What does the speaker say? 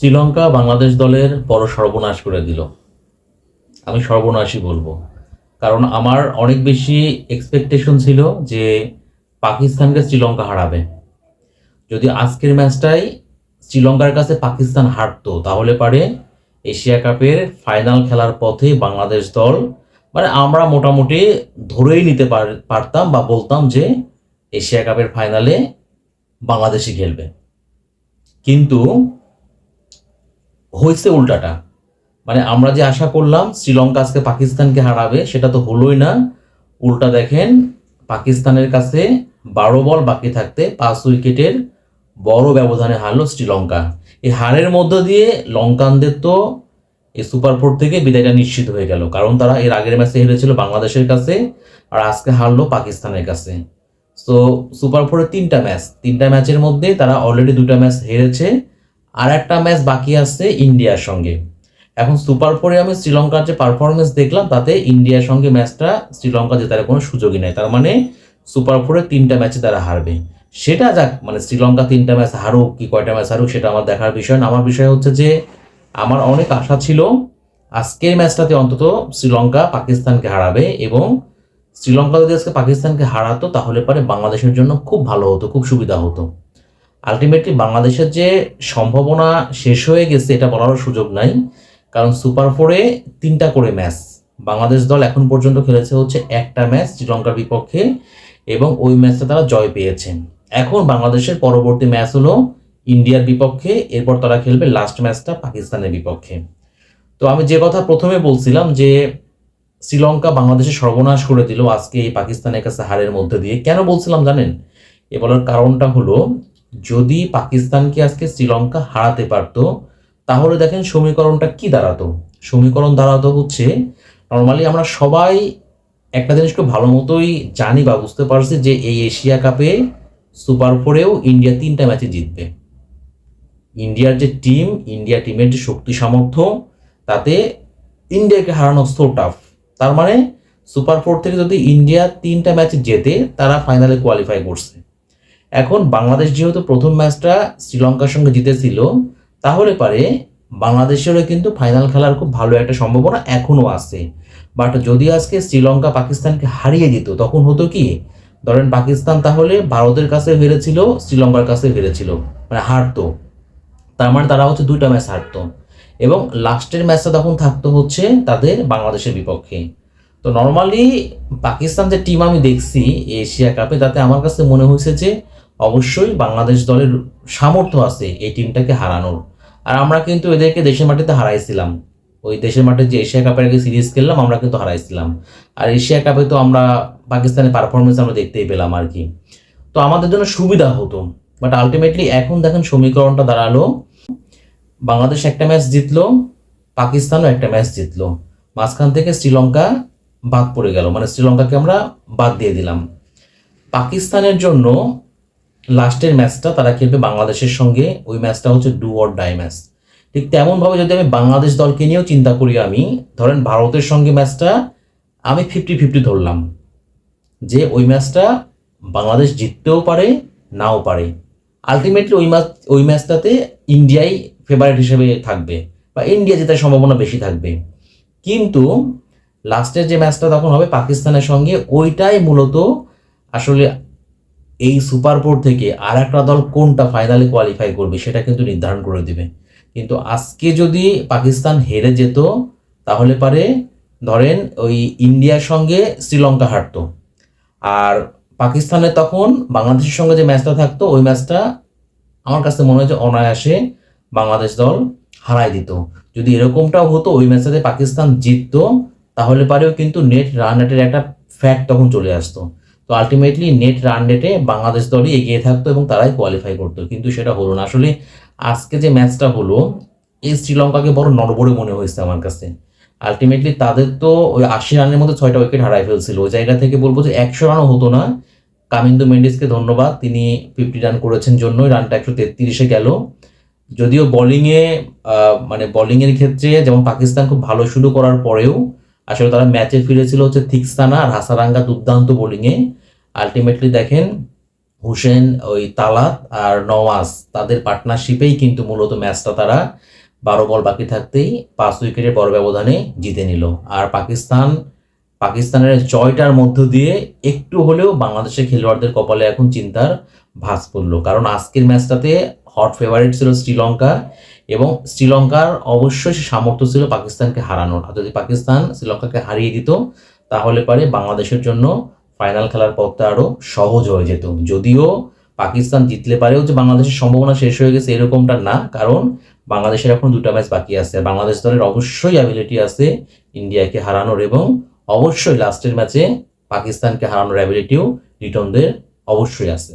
শ্রীলঙ্কা বাংলাদেশ দলের বড় সর্বনাশ করে দিল। আমি সর্বনাশই বলব। কারণ আমার অনেক বেশি এক্সপেকটেশন ছিল যে পাকিস্তানকে শ্রীলঙ্কা হারাবে। যদি আজকের ম্যাচটাই শ্রীলঙ্কার কাছে পাকিস্তান হারতো, তাহলে পারে এশিয়া কাপের ফাইনাল খেলার পথে বাংলাদেশ দল মানে আমরা মোটামুটি ধরেই নিতে পার- পারতাম বা বলতাম যে এশিয়া কাপের ফাইনালে বাংলাদেশই খেলবে। কিন্তু হয়েছে উল্টাটা। মানে আমরা যে আশা করলাম শ্রীলঙ্কা আজকে পাকিস্তানকে হারাবে, সেটা তো হলোই না। উল্টা দেখেন, পাকিস্তানের কাছে বারো বল বাকি থাকতে পাঁচ উইকেটের বড় ব্যবধানে হারলো শ্রীলঙ্কা। এই হারের মধ্য দিয়ে লঙ্কানদের তো এই সুপার ফোর থেকে বিদায়টা নিশ্চিত হয়ে গেল, কারণ তারা এর আগের ম্যাচে হেরেছিল বাংলাদেশের কাছে আর আজকে হারলো পাকিস্তানের কাছে। সো সুপার ফোরের তিনটা ম্যাচ, তিনটা ম্যাচের মধ্যে তারা অলরেডি দুটা ম্যাচ হেরেছে। আর একটা ম্যাচ বাকি আছে ইন্ডিয়ার সঙ্গে। এখন সুপার ফোরে আমি শ্রীলঙ্কার যে পারফরমেন্স দেখলাম, তাতে ইন্ডিয়ার সঙ্গে ম্যাচটা শ্রীলঙ্কা জেতার কোনো সুযোগই নেই। তার মানে সুপার ফোরে তিনটা ম্যাচে তারা হারবে। সেটা যাক মানে শ্রীলঙ্কা তিনটা ম্যাচ হারুক কি কয়টা ম্যাচ হারুক, সেটা আমার দেখার বিষয় না। আমার বিষয় হচ্ছে যে, আমার অনেক আশা ছিল আজকের ম্যাচটাতে অন্তত শ্রীলঙ্কা পাকিস্তানকে হারাবে এবং শ্রীলঙ্কা যদি আজকে পাকিস্তানকে হারাতো, তাহলে পরে বাংলাদেশের জন্য খুব ভালো হতো, খুব সুবিধা হতো। আলটিমেটলি বাংলাদেশের যে সম্ভাবনা শেষ হয়ে গেছে, এটা বলারও সুযোগ নাই। কারণ সুপার ফোরে তিনটা করে ম্যাচ বাংলাদেশ দল এখন পর্যন্ত খেলেছে হচ্ছে একটা ম্যাচ শ্রীলঙ্কার বিপক্ষে এবং ওই ম্যাচটা তারা জয় পেয়েছেন এখন বাংলাদেশের পরবর্তী ম্যাচ হলো ইন্ডিয়ার বিপক্ষে, এরপর তারা খেলবে লাস্ট ম্যাচটা পাকিস্তানের বিপক্ষে। তো আমি যে কথা প্রথমে বলছিলাম যে শ্রীলঙ্কা বাংলাদেশের সর্বনাশ করে দিল আজকে এই পাকিস্তানের কাছে হারের মধ্যে দিয়ে। কেন বলছিলাম জানেন? এ বলার কারণটা হলো যদি পাকিস্তানকে আজকে শ্রীলঙ্কা হারাতে পারতো, তাহলে দেখেন সমীকরণটা কি দাঁড়াতো? সমীকরণ দাঁড়াতো হচ্ছে নর্মালি আমরা সবাই একটা জিনিস খুব ভালো মতোই জানি বা বুঝতে পারছি যে এই এশিয়া কাপে সুপার ফোরেও ইন্ডিয়া তিনটা ম্যাচে জিতবে। ইন্ডিয়ার যে টিম, ইন্ডিয়া টিমের যে শক্তি সামর্থ্য, তাতে ইন্ডিয়াকে হারানো সো টাফ তার মানে সুপার ফোর থেকে যদি ইন্ডিয়া তিনটা ম্যাচে জেতে, তারা ফাইনালে কোয়ালিফাই করছে। এখন বাংলাদেশ যেহেতু প্রথম ম্যাচটা শ্রীলঙ্কার সঙ্গে জিতেছিল, তাহলে পারে বাংলাদেশেরও কিন্তু ফাইনাল খেলার খুব ভালো একটা সম্ভাবনা এখনও আছে। বাট যদি আজকে শ্রীলঙ্কা পাকিস্তানকে হারিয়ে দিত তখন হতো কি? ধরেন পাকিস্তান তাহলে ভারতের কাছে হেরেছিল, শ্রীলঙ্কার কাছে হেরেছিল মানে হারতো। তার মানে তারা হচ্ছে দুইটা ম্যাচ হারতো। এবং লাস্টের ম্যাচটা তখন থাকতো হচ্ছে তাদের বাংলাদেশের বিপক্ষে। তো নর্মালি পাকিস্তান যে টিম আমি দেখছি, এশিয়া কাপে তাতে আমার কাছে মনে হয়েছে যে অবশ্যই বাংলাদেশ দলের সামর্থ্য আছে এই টিমটাকে হারানোর। আর আমরা কিন্তু এদেরকে দেশের মাটিতে হারাইছিলাম। ওই দেশের মাঠে যে এশিয়া কাপের আগে সিরিজ খেললাম, আমরা কিন্তু হারাইছিলাম। আর এশিয়া কাপে তো আমরা পাকিস্তানের পারফরমেন্স আমরা দেখতেই পেলাম আর কি। তো আমাদের জন্য সুবিধা হতো। বাট আলটিমেটলি এখন দেখেন সমীকরণটা দাঁড়াল। বাংলাদেশ একটা ম্যাচ জিতলো, পাকিস্তানও একটা ম্যাচ জিতলো। মাঝখান থেকে শ্রীলঙ্কা বাদ পড়ে গেল। মানে শ্রীলঙ্কাকে আমরা বাদ দিয়ে দিলাম। পাকিস্তানের জন্য লাস্টের ম্যাচটা তারা খেলবে বাংলাদেশের সঙ্গে, ওই ম্যাচটা হচ্ছে ডু অর ডাই ম্যাচ। ঠিক তেমনভাবে যদি আমি বাংলাদেশ দলকে নিয়েও চিন্তা করি আমি, ধরেন ভারতের সঙ্গে ম্যাচটা আমি ফিফটি ফিফটি ধরলাম, যে ওই ম্যাচটা বাংলাদেশ জিততেও পারে, নাও পারে। আলটিমেটলি ওই ম্যাচ, ওই ম্যাচটাতে ইন্ডিয়াই ফেভারিট হিসেবে থাকবে বা ইন্ডিয়া জেতার সম্ভাবনা বেশি থাকবে। কিন্তু লাস্টের যে ম্যাচটা তখন হবে পাকিস্তানের সঙ্গে, ওইটাই মূলত আসলে এই সুপার ফোর থেকে আর একটা দল কোনটা ফাইনালে কোয়ালিফাই করবে, সেটা কিন্তু নির্ধারণ করে দিবে। কিন্তু আজকে যদি পাকিস্তান হেরে যেত, তাহলে পারে ধরেন ওই ইন্ডিয়ার সঙ্গে শ্রীলঙ্কা হারতো। আর পাকিস্তানের তখন বাংলাদেশের সঙ্গে যে ম্যাচটা থাকতো, ওই ম্যাচটা আমার কাছে মনে হয় যে অনায়াসে বাংলাদেশ দল হারাই দিত। যদি এরকমটাও হতো, ওই ম্যাচটাতে পাকিস্তান জিততো, তাহলে পারেও কিন্তু নেট রান রেটের একটা ফ্যাক্ট তখন চলে আসতো। তো আলটিমেটলি নেট রান রেটে বাংলাদেশ দলই এগিয়ে থাকতো এবং তারাই কোয়ালিফাই করতো। কিন্তু সেটা হলো না। আসলে আজকে যে ম্যাচটা হলো, এই শ্রীলঙ্কাকে বড় নড়বড়ে মনে হয়েছে আমার কাছে। আলটিমেটলি তাদের তো ওই আশি রানের মধ্যে ছয়টা উইকেট হারাই ফেলছিল। ওই জায়গা থেকে বলব যে একশো রানও হতো না। কামিন্দু মেন্ডিসকে ধন্যবাদ। তিনি ফিফটি রান করেছেন জন্যই। রানটা একশো তেত্রিশে গেল। যদিও বোলিংয়ে মানে বোলিংয়ের ক্ষেত্রে যেমন পাকিস্তান খুব ভালো শুরু করার পরেও আসলে তারা ম্যাচে ফিরেছিল হচ্ছে থিকস্তানা আর হাসারাঙ্গা দুর্দান্ত বোলিংয়ে আলটিমেটলি দেখেন হুসেন, ওই তালাত আর নওয়াজ, তাদের পার্টনারশিপেই কিন্তু মূলত ম্যাচটা তারা বারো বল বাকি থাকতেই পাঁচ উইকেটের বড় ব্যবধানে জিতে নিল। আর পাকিস্তান, পাকিস্তানের জয়টার মধ্য দিয়ে একটু হলেও বাংলাদেশের খেলোয়াড়দের কপালে এখন চিন্তার ভাঁজ পড়ল। কারণ আজকের ম্যাচটাতে হট ফেভারিট ছিল শ্রীলঙ্কা এবং শ্রীলঙ্কার অবশ্যই সামর্থ্য ছিল পাকিস্তানকে হারানোর। আর যদি পাকিস্তান শ্রীলঙ্কাকে হারিয়ে দিত, তাহলে পারে বাংলাদেশের জন্য ফাইনাল খেলার পথটা আরও সহজ হয়ে যেত। যদিও পাকিস্তান জিতলে পারেও যে বাংলাদেশের সম্ভাবনা শেষ হয়ে গেছে এরকমটা না, কারণ বাংলাদেশের এখন দুটো ম্যাচ বাকি আছে। বাংলাদেশ দলের অবশ্যই অ্যাবিলিটি আছে ইন্ডিয়াকে হারানোর এবং অবশ্যই লাস্টের ম্যাচে পাকিস্তানকে হারানোর অ্যাবিলিটিও লিটনদের অবশ্যই আছে।